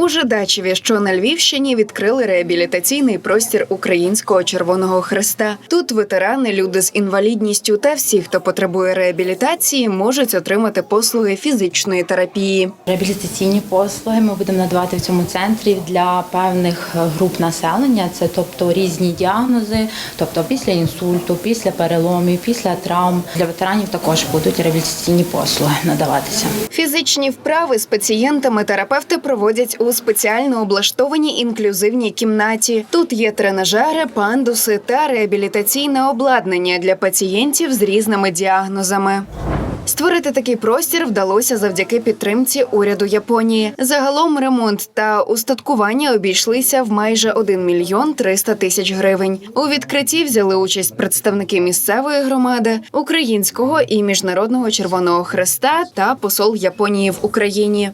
У Жидачеві, що на Львівщині, відкрили реабілітаційний простір Українського Червоного Хреста. Тут ветерани, люди з інвалідністю та всі, хто потребує реабілітації, можуть отримати послуги фізичної терапії. Реабілітаційні послуги ми будемо надавати в цьому центрі для певних груп населення. Це тобто різні діагнози, тобто після інсульту, після переломів, після травм. Для ветеранів також будуть реабілітаційні послуги надаватися. Фізичні вправи з пацієнтами терапевти проводять у спеціально облаштованій інклюзивній кімнаті. Тут є тренажери, пандуси та реабілітаційне обладнання для пацієнтів з різними діагнозами. Створити такий простір вдалося завдяки підтримці уряду Японії. Загалом ремонт та устаткування обійшлися в майже 1 мільйон 300 тисяч гривень. У відкритті взяли участь представники місцевої громади, українського і міжнародного Червоного Хреста та посол Японії в Україні.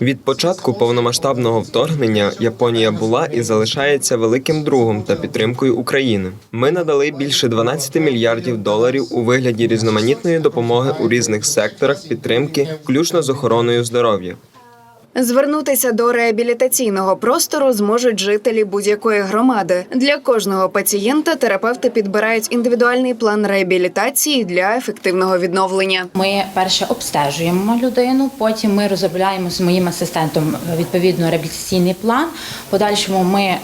Від початку повномасштабного вторгнення Японія була і залишається великим другом та підтримкою України. Ми надали більше 12 мільярдів доларів у вигляді різноманітної допомоги у різних секторах підтримки, включно з охороною здоров'я. Звернутися до реабілітаційного простору зможуть жителі будь-якої громади. Для кожного пацієнта терапевти підбирають індивідуальний план реабілітації для ефективного відновлення. Ми перше обстежуємо людину, потім ми розробляємо з моїм асистентом е, відповідно реабілітаційний план. Подальшому ми е,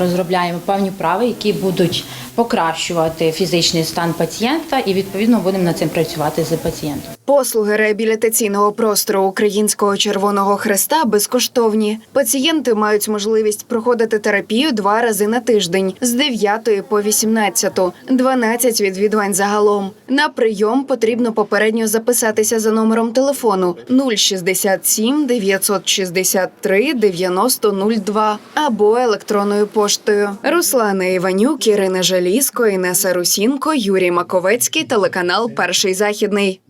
розробляємо певні вправи, які будуть покращувати фізичний стан пацієнта, і відповідно будемо над цим працювати з пацієнтом. Послуги реабілітаційного простору Українського Червоного Хреста безкоштовні. Пацієнти мають можливість проходити терапію два рази на тиждень з 9 по 18, 12 відвідувань загалом. На прийом потрібно попередньо записатися за номером телефону 067 963 9002 або електронною поштою. Руслана Іванюк, Ірина Желізко, Інеса Русінко, Юрій Маковецький, телеканал Перший західний.